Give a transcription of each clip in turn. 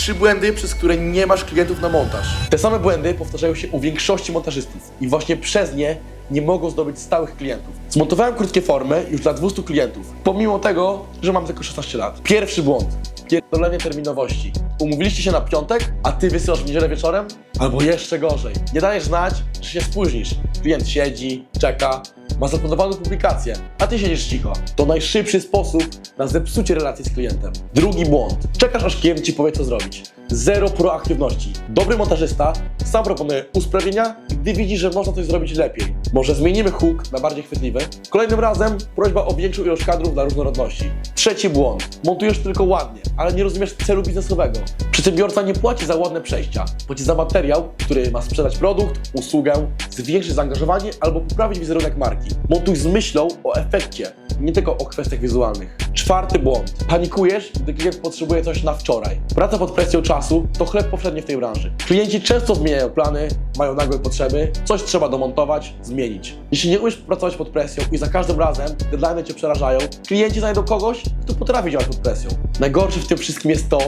trzy błędy, przez które nie masz klientów na montaż. Te same błędy powtarzają się u większości montażystów i właśnie przez nie nie mogą zdobyć stałych klientów. Zmontowałem krótkie formy już dla 200 klientów, pomimo tego, że mam tylko 16 lat. Pierwszy błąd. Pierdolenie terminowości. Umówiliście się na piątek, a ty wysyłasz w niedzielę wieczorem? Albo jeszcze gorzej. Nie dajesz znać, że się spóźnisz. Klient siedzi, czeka, ma zaplanowaną publikację, a ty siedzisz cicho. To najszybszy sposób na zepsucie relacji z klientem. Drugi błąd. Czekasz aż klient ci powie co zrobić. Zero proaktywności. Dobry montażysta sam proponuje usprawnienia, gdy widzi, że można coś zrobić lepiej. Może zmienimy hook na bardziej chwytliwy? Kolejnym razem prośba o większą ilość kadrów dla różnorodności. Trzeci błąd. Montujesz tylko ładnie, ale nie rozumiesz celu biznesowego. Przedsiębiorca nie płaci za ładne przejścia. Płaci za materiał, który ma sprzedać produkt, usługę, zwiększyć zaangażowanie albo poprawić wizerunek marki. Montuj z myślą o efekcie, nie tylko o kwestiach wizualnych. Czwarty błąd. Panikujesz, gdy klient potrzebuje coś na wczoraj. Praca pod presją czasu to chleb powszedni w tej branży. Klienci często zmieniają plany, mają nagłe potrzeby, coś trzeba domontować, zmienić. Jeśli nie umiesz pracować pod presją i za każdym razem deadline'y cię przerażają, klienci znajdą kogoś, kto potrafi działać pod presją. Najgorsze w tym wszystkim jest to,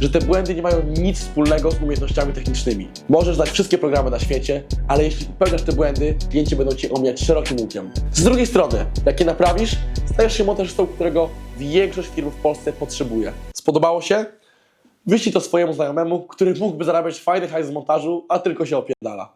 że te błędy nie mają nic wspólnego z umiejętnościami technicznymi. Możesz znać wszystkie programy na świecie, ale jeśli popełniasz te błędy, klienci będą cię omijać szerokim łukiem. Z drugiej strony, jak je naprawisz, stajesz się montażystą, którego większość firm w Polsce potrzebuje. Spodobało się? Wyślij to swojemu znajomemu, który mógłby zarabiać fajny hajs z montażu, a tylko się opierdala.